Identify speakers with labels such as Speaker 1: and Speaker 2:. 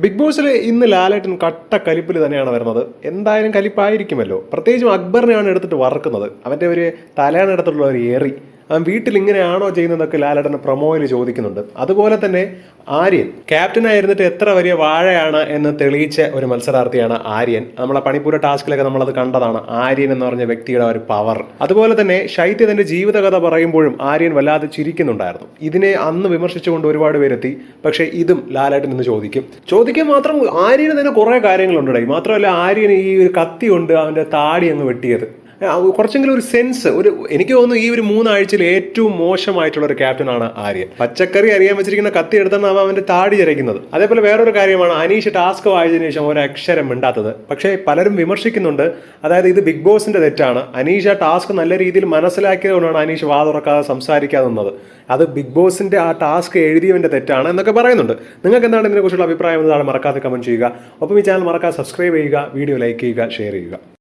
Speaker 1: Big ബോസിൽ ഇന്ന് ലാലേട്ടൻ കട്ട കലിപ്പിൽ തന്നെയാണ് വരുന്നത്. എന്തായാലും കലിപ്പായിരിക്കുമല്ലോ. പ്രത്യേകിച്ചും അക്ബറിനെയാണ് എടുത്തിട്ട് വറക്കുന്നത്. അവന്റെ ഒരു തലയാണ് എടുത്തിട്ടുള്ള ഒരു ഏറി. വീട്ടിൽ ഇങ്ങനെയാണോ ചെയ്യുന്നതൊക്കെ ലാലേട്ടൻ പ്രൊമോയിൽ ചോദിക്കുന്നുണ്ട്. അതുപോലെ തന്നെ ആര്യൻ ക്യാപ്റ്റൻ ക്യാപ്റ്റനായിരുന്നിട്ട് എത്ര വലിയ വാഴയാണ് എന്ന് തെളിയിച്ച ഒരു മത്സരാർത്ഥിയാണ് ആര്യൻ. നമ്മളെ പണിപ്പൂര ടാസ്കിലൊക്കെ നമ്മളത് കണ്ടതാണ്. ആര്യൻ എന്ന് പറഞ്ഞ വ്യക്തിയുടെ ഒരു പവർ അതുപോലെ തന്നെ ശൈത്യ തന്റെ ജീവിതകഥ പറയുമ്പോഴും ആര്യൻ വല്ലാതെ ചിരിക്കുന്നുണ്ടായിരുന്നു. ഇതിനെ അന്ന് വിമർശിച്ചുകൊണ്ട് ഒരുപാട് പേരെത്തി. പക്ഷേ ഇതും ലാലേട്ടൻ എന്ന് ചോദിക്കും. ചോദിക്കാൻ മാത്രം ആര്യന് തന്നെ കുറേ കാര്യങ്ങളുണ്ടായി മാത്രമല്ല ആര്യന് ഈ ഒരു കത്തി കൊണ്ട് അവന്റെ താടി അങ്ങ് വെട്ടിയത്. കുറച്ചെങ്കിലും ഒരു സെൻസ് ഒരു എനിക്ക് തോന്നുന്നു ഈ ഒരു മൂന്നാഴ്ചയിൽ ഏറ്റവും മോശമായിട്ടുള്ള ഒരു ക്യാപ്റ്റനാണ് ആര്യൻ. പച്ചക്കറി അറിയാൻ വെച്ചിരിക്കുന്ന കത്തി എടുത്താണ് അവന്റെ താടി ചരയ്ക്കുന്നത് അതേപോലെ വേറൊരു കാര്യമാണ് അനീഷ് ടാസ്ക് വായിച്ചതിന് ശേഷം ഒരു അക്ഷരം മിണ്ടാത്തത്. പക്ഷേ പലരും വിമർശിക്കുന്നുണ്ട് അതായത് ഇത് ബിഗ് ബോസിന്റെ തെറ്റാണ്. അനീഷ് ആ ടാസ്ക് നല്ല രീതിയിൽ മനസ്സിലാക്കിയതുകൊണ്ടാണ് അനീഷ് വാ തുറക്കാതെ സംസാരിക്കാതെ നിന്നത്. അത് ബിഗ് ബോസിന്റെ ആ ടാസ്ക് എഴുതിയവന്റെ തെറ്റാണ് എന്നൊക്കെ പറയുന്നുണ്ട്. നിങ്ങൾക്ക് എന്താണ് ഇതിനെക്കുറിച്ചുള്ള അഭിപ്രായം എന്നതാണ് മറക്കാതെ കമന്റ് ചെയ്യുക. ഒപ്പം ഈ ചാനൽ മറക്കാതെ സബ്സ്ക്രൈബ് ചെയ്യുക വീഡിയോ ലൈക്ക് ചെയ്യുക ഷെയർ ചെയ്യുക.